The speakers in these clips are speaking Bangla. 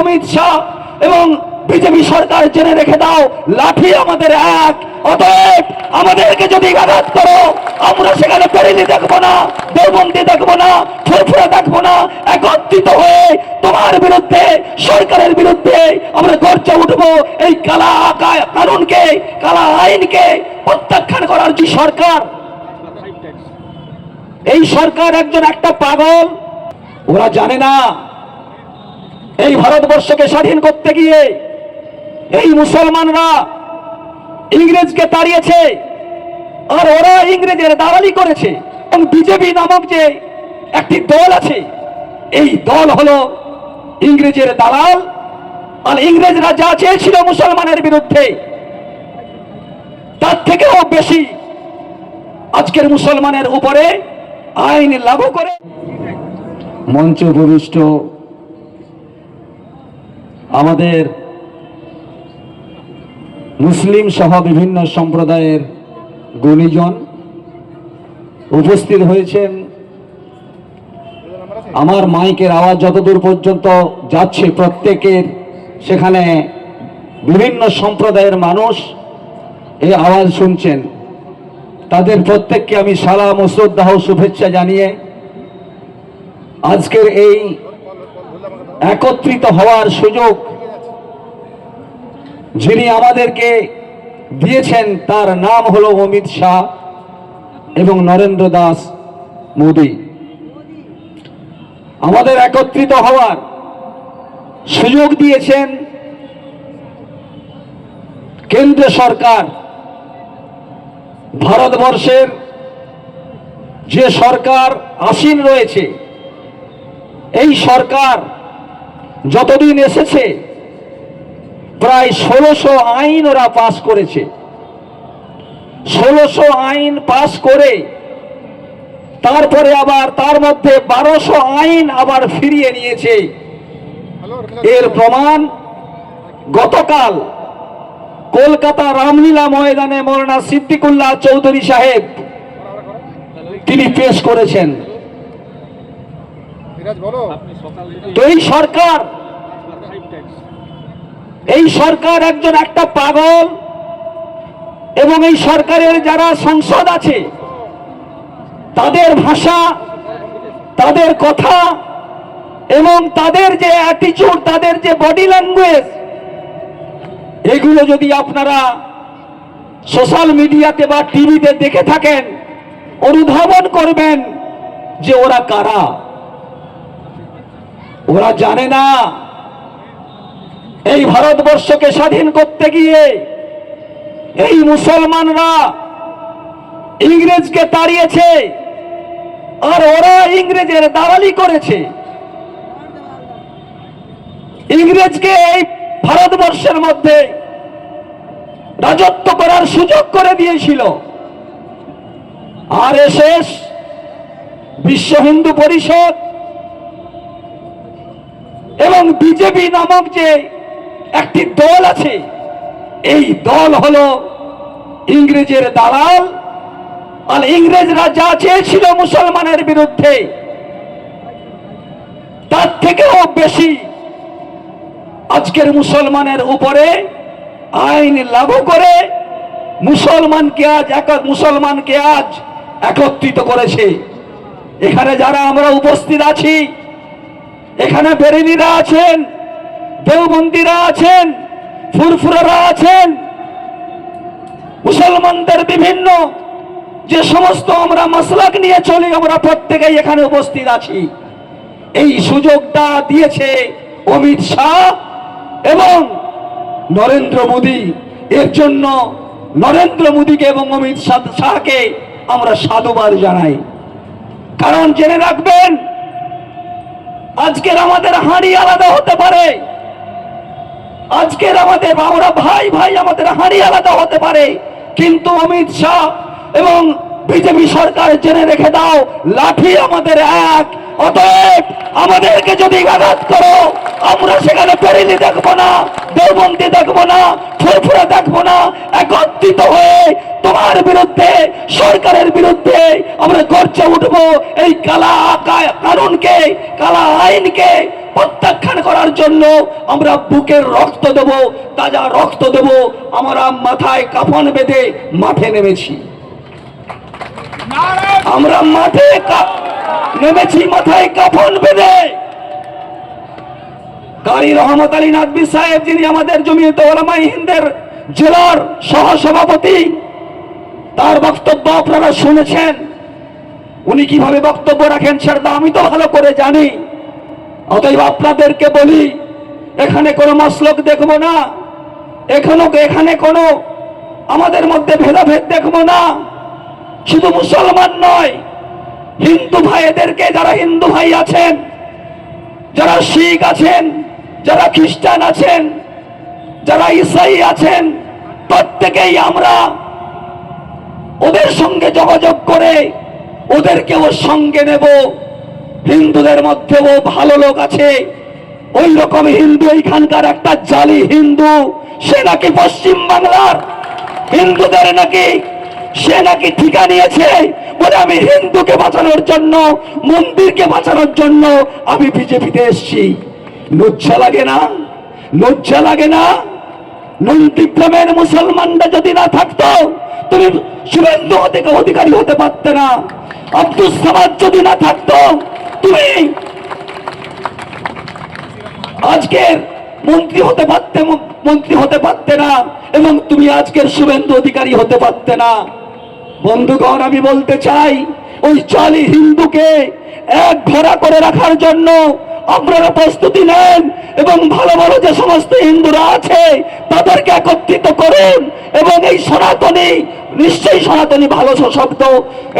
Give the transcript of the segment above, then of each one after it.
অমিত শাহ, এবং বিজেপি সরকার জেনে রেখে দাও, লাঠি আমাদের এক। অতএব আমাদেরকে যদি আঘাত করো, আমরা সেখানে পেরেলি দেখব না দেবন্দি দেখব না, ফুরফুরা দেখব না, একত্রিত হয়ে তোমার বিরুদ্ধে, সরকারের বিরুদ্ধে আমরা গর্জে উঠবো। এই কালা কানুনকে, কালা আইনকে প্রত্যাখ্যান করার যে সরকার, এই সরকার একজন একটা পাগল, ওরা জানে না এই ভারতবর্ষকে স্বাধীন করতে গিয়ে এই মুসলমানরা ইংরেজকে তাড়িয়েছে আর ওরা ইংরেজের দালালি করেছে এবং বিজেপি নামক যে একটি দল আছে, এই দল হলো ইংরেজের দালাল আর ইংরেজরা যা চেয়েছিল মুসলমানের বিরুদ্ধে, তার থেকেও বেশি আজকের মুসলমানের উপরে আইন লাগু করে। মঞ্চ উপবিষ্ট আমাদের মুসলিম সহ বিভিন্ন সম্প্রদায়ের গুণীজন উপস্থিত হয়েছেন। আমার মাইকের আওয়াজ যতদূর পর্যন্ত যাচ্ছে প্রত্যেকের, সেখানে বিভিন্ন সম্প্রদায়ের মানুষ এই আওয়াজ শুনছেন। তাদের প্রত্যেককে আমি সালাম ও শ্রদ্ধা ও শুভেচ্ছা জানিয়ে আজকের এই একত্রিত হওয়ার সুযোগ যিনি আমাদেরকে দিয়েছেন, তার নাম হলো অমিত শাহ এবং নরেন্দ্র দাস মোদী। আমাদের একত্রিত হওয়ার সুযোগ দিয়েছেন কেন্দ্র সরকার। ভারতবর্ষের যে সরকার আসীন রয়েছে, এই সরকার যতদিন এসেছে, প্রায় ষোলোশো আইন ওরা পাস করেছে। ষোলোশো আইন পাস করে, তারপরে আবার তার মধ্যে বারোশো আইন আবার ফিরিয়ে নিয়েছে। এর প্রমাণ গতকাল কলকাতা রামলীলা ময়দানে মৌলানা সিদ্দিকুল্লাহ চৌধুরী সাহেব, তিনি পেশ করেছেন। এই সরকার এই সরকার একজন একটা পাগল এবং এই সরকারের যারা সংসদ আছে তাদের ভাষা তাদের কথা এবং তাদের যে অ্যাটিচিউড তাদের যে বডি ল্যাঙ্গুয়েজ এগুলো যদি আপনারা সোশ্যাল মিডিয়াতে বা টিভিতে দেখে থাকেন অনুধাবন করবেন যে ওরা কারা। ওরা জানে না এই ভারতবর্ষকে স্বাধীন করতে গিয়ে এই মুসলমানরা ইংরেজকে তাড়িয়েছে আর ওরা ইংরেজের দালালি করেছে। ইংরেজকে এই ভারতবর্ষের মধ্যে রাজত্ব করার সুযোগ করে দিয়েছিল। আর এসেস বিশ্ব হিন্দু পরিষদ এবং বিজেপি নামক যে একটি দল আছে, এই দল হল ইংরেজের দালাল। আর ইংরেজরা যা চেয়েছিল মুসলমানের বিরুদ্ধে, তার থেকেও বেশি আজকের মুসলমানের উপরে আইন লাগু করে মুসলমানকে আজ এক মুসলমানকে আজ একত্রিত করেছে। এখানে যারা আমরা উপস্থিত আছি এখানে বেরেলিরা আছেন, দেওবন্দিরা আছেন, ফুরফুরারা আছেন। মুসলমানদের বিভিন্ন যে সমস্ত আমরা মাসলাক নিয়ে চলি, আমরা প্রত্যেকেই এখানে উপস্থিত আছি। এই সুযোগটা দিয়েছে অমিত শাহ এবং নরেন্দ্র মোদী। এর জন্য নরেন্দ্র মোদীকে এবং অমিত শাহ- শাহকে আমরা সাধুবাদ জানাই। কারণ জেনে রাখবেন আজকের আমাদের হাঁড়ি আলাদা হতে পারে। আজকের আমাদের আমরা ভাই ভাই আমাদের হাঁড়ি আলাদা হতে পারে। কিন্তু অমিত শাহ এবং বিজেপি সরকার জেনে রেখে দাও, লাঠি আমাদের এক, অতএব আমাদেরকে যদি আঘাত করো আমরা সেখানে পেরেলি দেখব না দেওবন্দি দেখব না ফুরফুরা দেখব না। একত্রিত হয়ে তোমার বিরুদ্ধে সরকারের বিরুদ্ধে আমরা গর্জে উঠবো। এই কালা কা- কানুনকে কালা আইনকে প্রত্যাখ্যান করার জন্য আমরা বুকের রক্ত দেব তাজা রক্ত দেব। আমরা মাথায় কাফন বেঁধে মাঠে নেমেছি। আমরা মাঠে নেমেছি মাথায় কাফন বেঁধে। কারি রহমত আলী নাদবি সাহেব যিনি আমাদের জমিয়ত ওলামাই হিন্দের জেলার সহসভাপতি, তার বক্তব্য আপনারা শুনেছেন। উনি কীভাবে বক্তব্য রাখেন সেটা আমি তো ভালো করে জানি। অতএব আপনাদেরকে বলি, এখানে কোনো মসলক দেখব না, এখনও এখানে কোনো আমাদের মধ্যে ভেদাভেদ দেখব না। শুধু মুসলমান নয়, হিন্দু ভাইদেরকে যারা হিন্দু ভাই আছেন, যারা শিখ আছেন যারা খ্রিস্টান আছেন, যারা ইসাই আছেন, প্রত্যেকেই আমরা ওদের সঙ্গে যোগাযোগ করে ওদেরকেও সঙ্গে নেব। হিন্দুদের মধ্যেও ভালো লোক আছে। ওই রকম হিন্দু এইখানকার একটা জালি হিন্দু, সে নাকি পশ্চিম বাংলার। হিন্দুদের নাকি, সে নাকি ঠিকা নিয়েছে বলে আমি হিন্দুকে বাঁচানোর জন্য, মন্দিরকে বাঁচানোর জন্য আমি বিজেপিতে এসছি। লজ্জা লাগে না? লজ্জা লাগে না? নন্দীগ্রামের মুসলমানরা যদি না থাকতো, তুমি শুভেন্দু অধিকারী হতে পারতে না। আব্দুল সামাদ যদি না থাকতো, তুমি আজকের মন্ত্রী হতে পারতে মন্ত্রী হতে পারতে না, এবং তুমি আজকের শুভেন্দু অধিকারী হতে পারতে না। বন্ধুগণ, আমি বলতে চাই, ওই চালি হিন্দুকে এক ঘোড়া করে রাখার জন্য আপনারা প্রস্তুতি নেন এবং ভালো ভালো যে সমস্ত হিন্দুরা আছে, তাদেরকে একত্রিত করুন এবং এই সনাতনী, নিশ্চয়ই সনাতনী ভালো শব্দ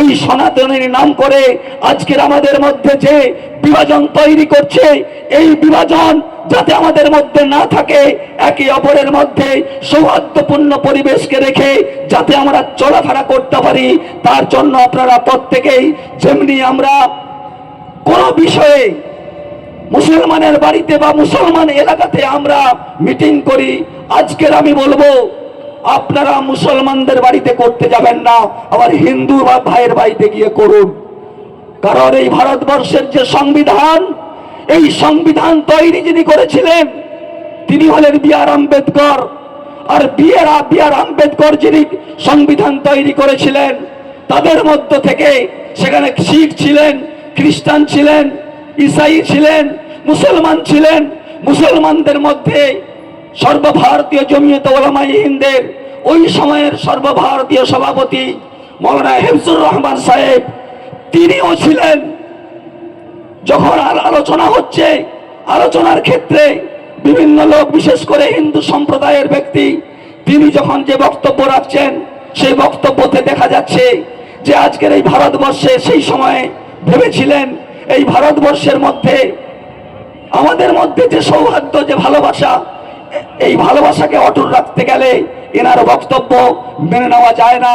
এই সনাতনীর নাম করে আজকের আমাদের মধ্যে যে বিভাজন তৈরি করছে, এই বিভাজন যাতে আমাদের মধ্যে না থাকে, একে অপরের মধ্যে সৌহার্দ্যপূর্ণ পরিবেশকে রেখে যাতে আমরা চলাফেরা করতে পারি, তার জন্য আপনারা প্রত্যেকেই, যেমনি আমরা কোনো বিষয়ে মুসলমানের বাড়িতে বা মুসলমান এলাকাতে আমরা মিটিং করি। আজকের আমি বলব, আপনারা মুসলমানদের বাড়িতে করতে যাবেন না, আবার হিন্দু বা ভাইয়ের বাড়িতে গিয়ে করুন। কারণ এই ভারতবর্ষের যে সংবিধান, এই সংবিধান তৈরি যিনি করেছিলেন, তিনি হলেন বি আর আম্বেদকর। আর B R B R Ambedkar যিনি সংবিধান তৈরি করেছিলেন, তাদের মধ্য থেকে সেখানে শিখ ছিলেন, খ্রিস্টান ছিলেন ইসাই ছিলেন, মুসলমান ছিলেন, মুসলমানদের মধ্যে সর্বভারতীয় জমিয়ত ওলামাই হিন্দের ওই সময়ের সর্বভারতীয় সভাপতি মৌলানা হেফজুর রহমান সাহেব, তিনিও ছিলেন। যখন আর আলোচনা হচ্ছে, আলোচনার ক্ষেত্রে বিভিন্ন লোক, বিশেষ করে হিন্দু সম্প্রদায়ের ব্যক্তি, তিনি যখন যে বক্তব্য রাখছেন, সেই বক্তব্যতে দেখা যাচ্ছে যে আজকের এই ভারতবর্ষে সেই সময়ে ভেবেছিলেন এই ভারতবর্ষের মধ্যে, আমাদের মধ্যে যে সৌহার্দ্য, যে ভালোবাসা, এই ভালোবাসাকে অটুট রাখতে গেলে এনার বক্তব্য মেনে নেওয়া যায় না।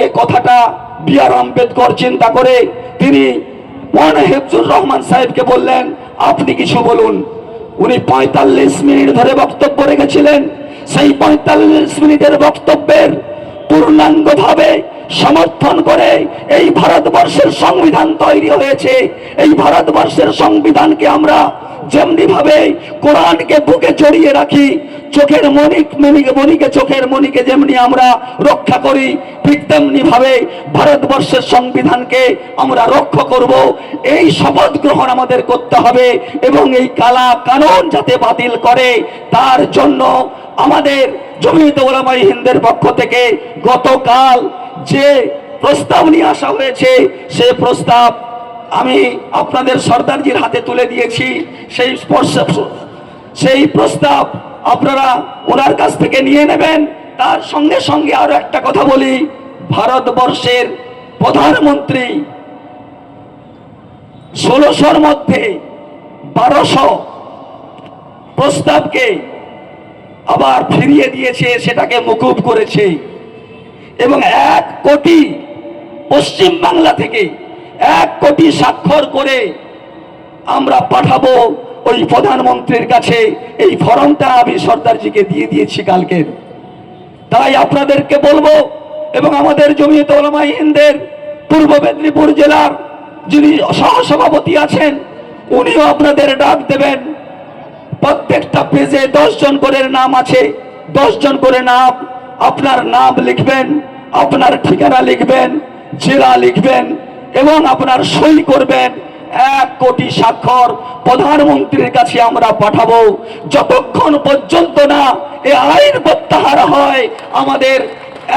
এ কথাটা বি আর আম্বেদকর চিন্তা করে তিনি মৌলানা হেফজুর রহমান সাহেবকে বললেন, আপনি কিছু বলুন। উনি পঁয়তাল্লিশ মিনিট ধরে বক্তব্য রেখেছিলেন। সেই পঁয়তাল্লিশ মিনিটের বক্তব্যের পূর্ণাঙ্গভাবে সমর্থন করে এই ভারতবর্ষের সংবিধান তৈরি হয়েছে। এই ভারতবর্ষের সংবিধানকে আমরা যেমনি ভাবে কোরআনকে বুকে জড়িয়ে রাখি, চোখের মণিক মণিকে মণিকে চোখের মণিকে যেমনি আমরা রক্ষা করি, ঠিক তেমনি ভাবে ভারতবর্ষের সংবিধানকে আমরা রক্ষা করব। এই শপথ গ্রহণ আমাদের করতে হবে এবং এই কালা কানুন যাতে বাতিল করে, তার জন্য আমাদের জমিয়ত ওলামাই হিন্দের পক্ষ থেকে গতকাল যে প্রস্তাব নিয়ে আসা হয়েছে, সে প্রস্তাব আমি আপনাদের সর্দারজির হাতে তুলে দিয়েছি। সেই স্পর্শ- সেই প্রস্তাব আপনারা ওনার কাছ থেকে নিয়ে নেবেন। তার সঙ্গে সঙ্গে আরও একটা কথা বলি। ভারতবর্ষের প্রধানমন্ত্রী ষোলোশোর মধ্যে বারোশো প্রস্তাবকে আবার ফিরিয়ে দিয়েছে, সেটাকে মুকুব করেছে। এবং এক কোটি পশ্চিম বাংলা থেকে এক কোটি স্বাক্ষর করে আমরা পাঠাবো ওই প্রধানমন্ত্রীর কাছে। এই ফর্মটা আমি সর্দারজিকে দিয়ে দিয়েছি কালকের তাই আপনাদেরকে বলব এবং আমাদের জমিয়ত ওলামা হিন্দের পূর্ব মেদিনীপুর জেলার যিনি সহসভাপতি আছেন, উনিও আপনাদের ডাক দেবেন। প্রত্যেকটা পেজে জন করে নাম আছে। জন করে নাম আপনার নাম লিখবেন। আপনার ঠিকানা লিখবেন, জেলা লিখবেন এবং আপনার সই করবেন। এক কোটি স্বাক্ষর প্রধানমন্ত্রীর কাছে আমরা পাঠাবো। যতক্ষণ পর্যন্ত না এ আইন প্রত্যাহার হয়, আমাদের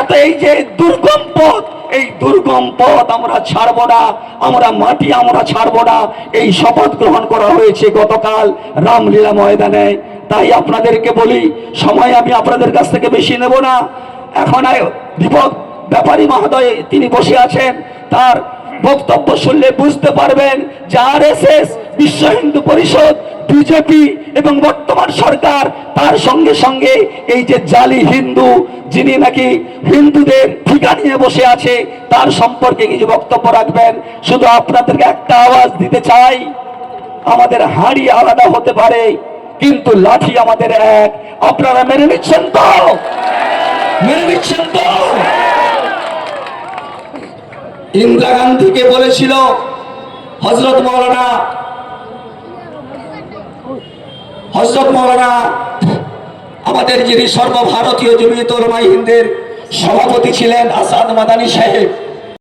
এত এই যে দুর্গম পথ, এই দুর্গম পথ আমরা ছাড়বো না, আমরা মাটি আমরা ছাড়বো না। এই শপথ গ্রহণ করা হয়েছে গতকাল রামলীলা ময়দানে। তাই আপনাদেরকে বলি, সময় আমি আপনাদের কাছ থেকে বেশি নেব না। এখন দীপক ব্যাপারী মহোদয়, তিনি বসে আছেন, তার বক্তব্য শুনলে বুঝতে পারবেন যে আর বিশ্ব হিন্দু পরিষদ, বিজেপি এবং বর্তমান সরকার, তার সঙ্গে সঙ্গে এই যে জালি হিন্দু, যিনি নাকি হিন্দুদের ঠিকা নিয়ে বসে আছে, তার সম্পর্কে কিছু বক্তব্য রাখবেন। শুধু আপনাদেরকে একটা আওয়াজ দিতে চাই, আমাদের হাড়ি আলাদা হতে পারে, কিন্তু লাঠি আমাদের এক। আপনারা মেনে নিচ্ছেন তো? ইন্দিরা গান্ধীকে বলেছিল হজরত মৌলানা হজরত মৌলানা, আমাদের যিনি সর্বভারতীয় জমিয়ত রমাই হিন্দের সভাপতি ছিলেন আসাদ মাদানী সাহেব